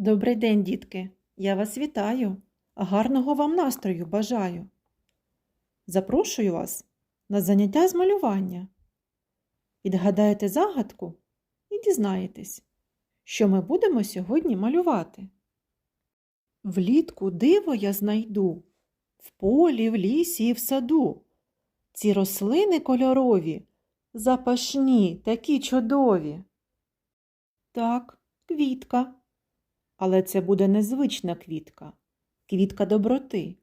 Добрий день, дітки! Я вас вітаю, гарного вам настрою бажаю. Запрошую вас на заняття з малювання. Відгадаєте загадку і дізнаєтесь, що ми будемо сьогодні малювати. Влітку диво я знайду в полі, в лісі і в саду. Ці рослини кольорові, запашні, такі чудові. Так, квітка. Але це буде незвична квітка, квітка доброти.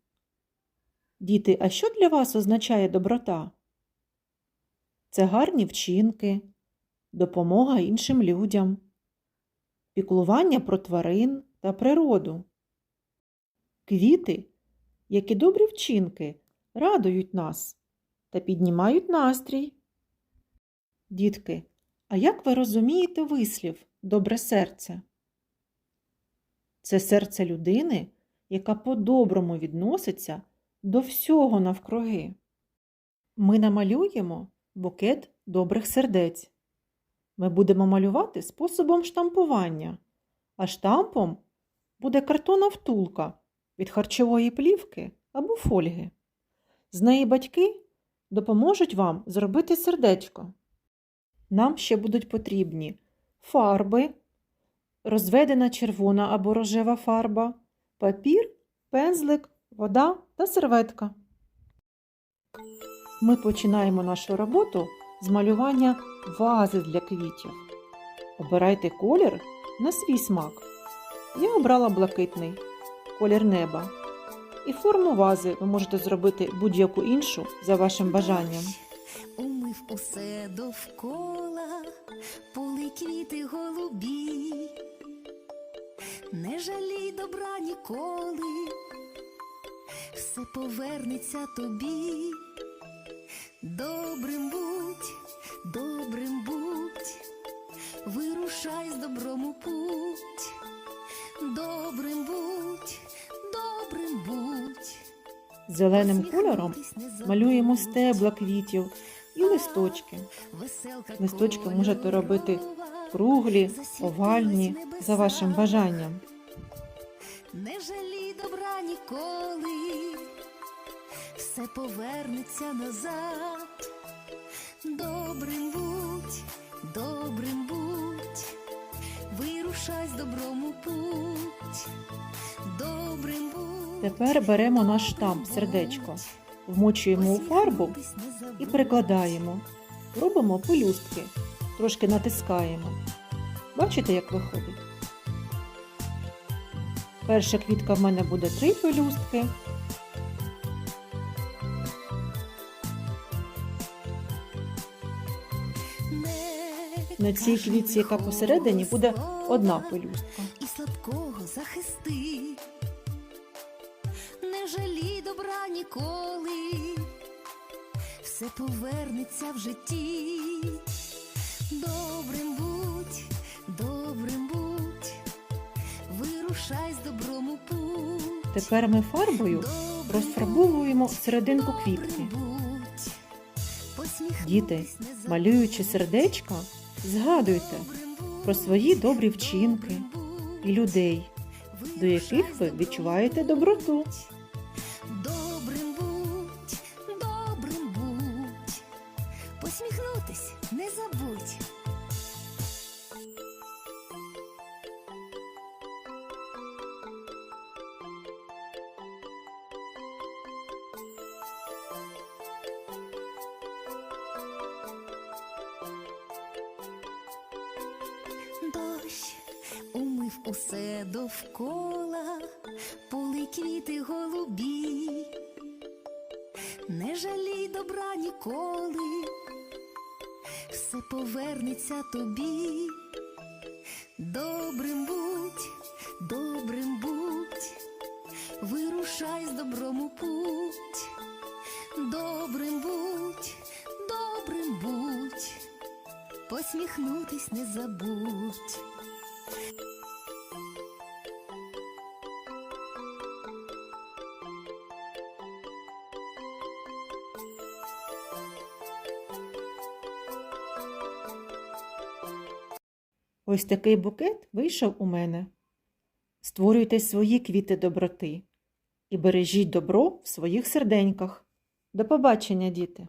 Діти, а що для вас означає доброта? Це гарні вчинки, допомога іншим людям, піклування про тварин та природу. Квіти, як і добрі вчинки, радують нас та піднімають настрій. Дітки, а як ви розумієте вислів добре серце? Це серце людини, яка по-доброму відноситься до всього навкруги. Ми намалюємо букет добрих сердець. Ми будемо малювати способом штампування, а штампом буде картонна втулка від харчової плівки або фольги. З неї батьки допоможуть вам зробити сердечко. Нам ще будуть потрібні фарби розведена червона або рожева фарба, папір, пензлик, вода та серветка. Ми починаємо нашу роботу з малювання вази для квітів. Обирайте колір на свій смак. Я обрала блакитний колір неба. І форму вази ви можете зробити будь-яку іншу за вашим бажанням. Умив усе довкола, поли квіти голубі, не жалій добра ніколи, все повернеться тобі. Добрим будь, добрим будь, вирушай з добром у путь. Добрим будь, добрим будь. Зеленим кольором малюємо стебла квітів і листочки. Листочки можете робити круглі, овальні за вашим бажанням. Не жалій добра ніколи, все повернеться назад. Добрим будь, добрим будь, вирушай з добром у путь. Добрим будь. Тепер беремо наш штамп сердечко, вмочуємо у фарбу і забудь. перекладаємо. Робимо пелюстки, трошки натискаємо. Бачите, як виходить? Перша квітка в мене буде три пелюстки. На цій квітці, яка посередині, буде одна пелюстка. і слабкого захисти. Не жалій добра ніколи, все повернеться в житті. Добрим будь, добрим будь, вирушай з добром у путь. Тепер ми фарбою розфарбовуємо серединку квітки. Діти, малюючи сердечко, згадуйте про свої добрі вчинки і людей, до яких ви відчуваєте доброту. Добрим будь, добрим будь, посміхнутись не забудь. Дощ умив усе довкола, поли квіти голубі, не жалій добра ніколи, все повернеться тобі. Добрим будь, добрим будь, вирушай з добром у путь. Посміхнутись не забудь. Ось такий букет вийшов у мене. Створюйте свої квіти доброти і бережіть добро в своїх серденьках. До побачення, діти!